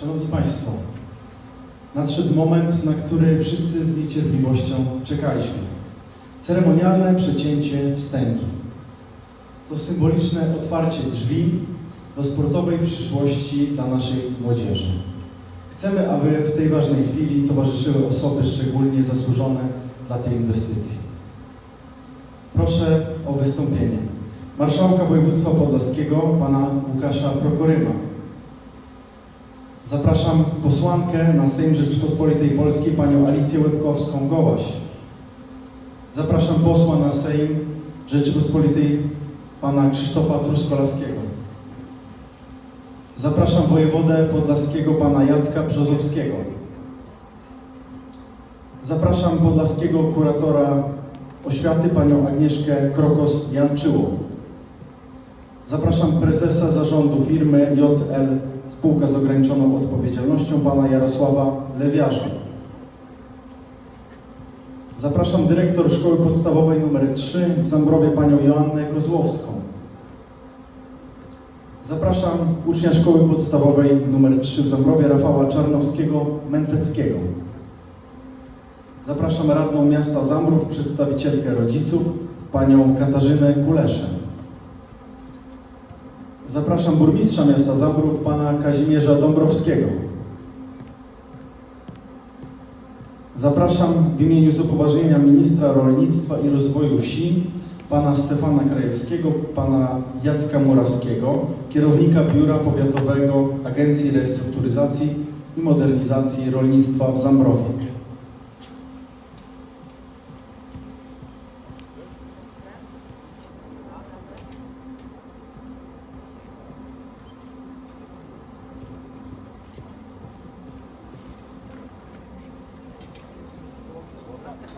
Szanowni Państwo, nadszedł moment, na który wszyscy z niecierpliwością czekaliśmy. Ceremonialne przecięcie wstęgi. To symboliczne otwarcie drzwi do sportowej przyszłości dla naszej młodzieży. Chcemy, aby w tej ważnej chwili towarzyszyły osoby szczególnie zasłużone dla tej inwestycji. Proszę o wystąpienie marszałka województwa podlaskiego, pana Łukasza Prokoryma. Zapraszam posłankę na Sejm Rzeczypospolitej Polskiej, panią Alicję Łebkowską-Gołaś. Zapraszam posła na Sejm Rzeczypospolitej, pana Krzysztofa Truskolaskiego. Zapraszam wojewodę podlaskiego, pana Jacka Brzozowskiego. Zapraszam podlaskiego kuratora oświaty, panią Agnieszkę Krokos-Janczyło. Zapraszam prezesa zarządu firmy JL Spółka z ograniczoną odpowiedzialnością pana Jarosława Lewiarza. Zapraszam dyrektor szkoły podstawowej nr 3 w Zambrowie panią Joannę Kozłowską. Zapraszam ucznia szkoły podstawowej nr 3 w Zambrowie Rafała Czarnowskiego-Menteckiego. Zapraszam radną miasta Zambrów, przedstawicielkę rodziców, panią Katarzynę Kuleszę. Zapraszam burmistrza miasta Zambrów, pana Kazimierza Dąbrowskiego. Zapraszam w imieniu z upoważnienia ministra rolnictwa i rozwoju wsi, pana Stefana Krajewskiego, pana Jacka Murawskiego, kierownika Biura Powiatowego Agencji Restrukturyzacji i Modernizacji Rolnictwa w Zambrowie.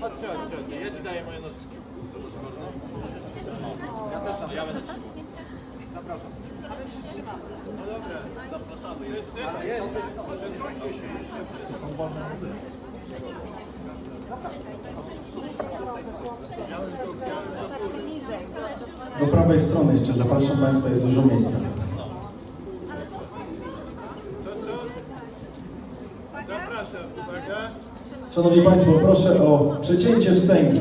Chodźcie, chodźcie, chodźcie. Ja ci daję moje ja będę trzymał. Zapraszam. Ale. No dobra, zapraszamy. Jest. Do prawej strony jeszcze zapraszam Państwa, jest dużo miejsca. Zapraszam, uwaga. Szanowni Państwo, proszę o przecięcie wstęgi.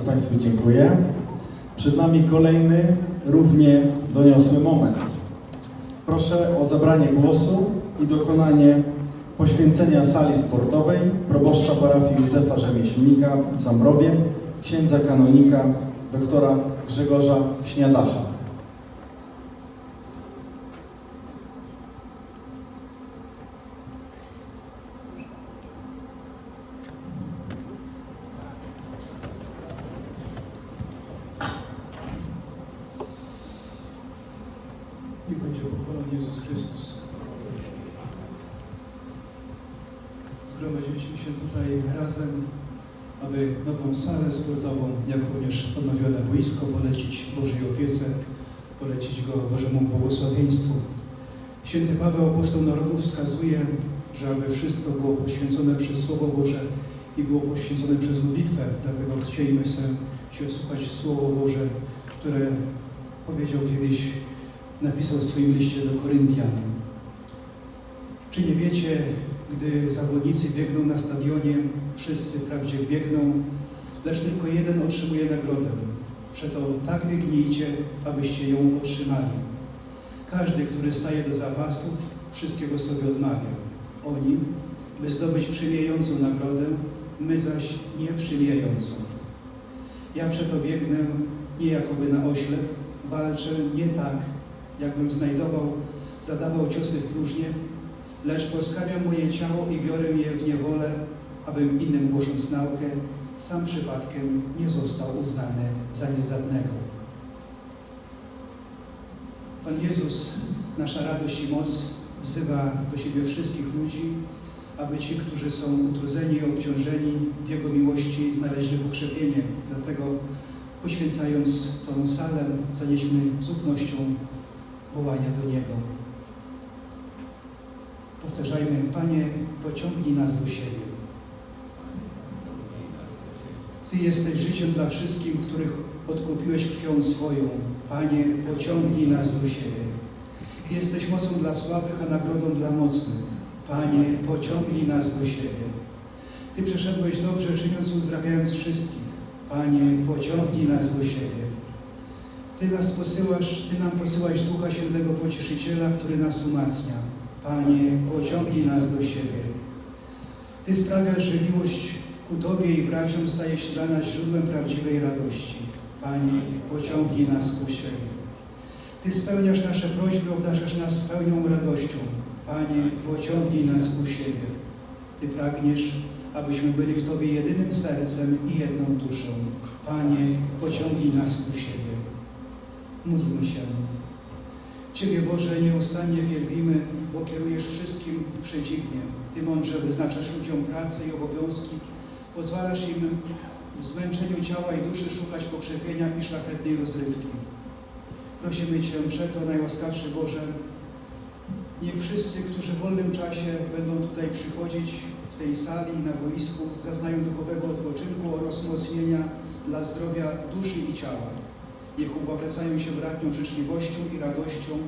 Bardzo Państwu dziękuję. Przed nami kolejny, równie doniosły moment. Proszę o zabranie głosu i dokonanie poświęcenia sali sportowej proboszcza parafii Józefa Rzemieślnika w Zambrowie, księdza kanonika doktora Grzegorza Śniadacha. Niech będzie pochwalony Jezus Chrystus. Się tutaj razem, aby nową salę sportową, jak również odnowione boisko polecić Bożej opiece, polecić go Bożemu błogosławieństwu. Święty Paweł, apostoł narodów, wskazuje, że aby wszystko było poświęcone przez Słowo Boże i było poświęcone przez modlitwę. Dlatego chcieliśmy się słuchać Słowo Boże, które powiedział kiedyś napisał w swoim liście do Koryntian. Czy nie wiecie, gdy zawodnicy biegną na stadionie, wszyscy wprawdzie biegną, lecz tylko jeden otrzymuje nagrodę. Przeto tak biegnijcie, abyście ją otrzymali. Każdy, który staje do zapasów, wszystkiego sobie odmawia. Oni, by zdobyć przymiejącą nagrodę, my zaś nie przymiejącą. Ja przeto biegnę nie jakoby na oślep, walczę nie tak, jakbym znajdował, zadawał ciosy w próżnię, lecz poskawiam moje ciało i biorę je w niewolę, abym innym głosząc naukę, sam przypadkiem nie został uznany za niezdatnego. Pan Jezus, nasza radość i moc, wzywa do siebie wszystkich ludzi, aby ci, którzy są utrudzeni i obciążeni w Jego miłości, znaleźli pokrzepienie. Dlatego poświęcając tą salę, zanieśmy z ufnością wołania do Niego. Panie, pociągnij nas do siebie. Ty jesteś życiem dla wszystkich, których odkupiłeś krwią swoją. Panie, pociągnij nas do siebie. Ty jesteś mocą dla słabych, a nagrodą dla mocnych. Panie, pociągnij nas do siebie. Ty przeszedłeś dobrze, czyniąc, uzdrawiając wszystkich. Panie, pociągnij nas do siebie. Ty nas posyłasz, Ty nam posyłaś Ducha Świętego Pocieszyciela, który nas umacnia. Panie, pociągnij nas do siebie. Ty sprawiasz, że miłość ku Tobie i braciom staje się dla nas źródłem prawdziwej radości. Panie, pociągnij nas ku siebie. Ty spełniasz nasze prośby, obdarzasz nas pełnią radością. Panie, pociągnij nas ku siebie. Ty pragniesz, abyśmy byli w Tobie jedynym sercem i jedną duszą. Panie, pociągnij nas ku siebie. Módlmy się. Ciebie, Boże, nieustannie wielbimy, bo kierujesz wszystkim przedziwnie. Ty mądrze wyznaczasz ludziom pracę i obowiązki, pozwalasz im w zmęczeniu ciała i duszy szukać pokrzepienia i szlachetnej rozrywki. Prosimy Cię przeto, najłaskawszy Boże, niech wszyscy, którzy w wolnym czasie będą tutaj przychodzić w tej sali i na boisku, zaznają duchowego odpoczynku oraz umocnienia dla zdrowia duszy i ciała. Niech ubogacając się bratnią życzliwością i radością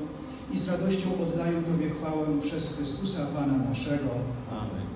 i z radością oddają Tobie chwałę przez Chrystusa Pana naszego. Amen.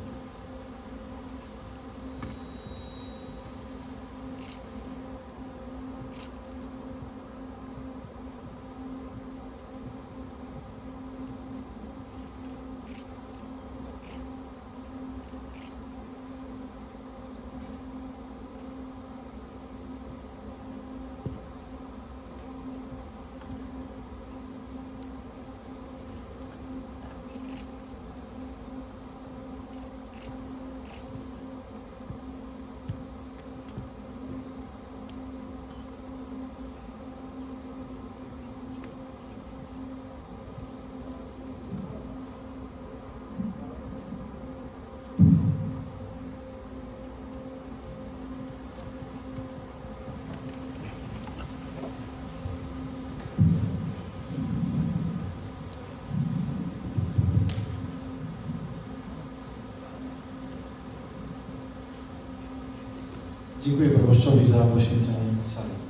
Dziękuję proboszczowi za poświęcenie sali.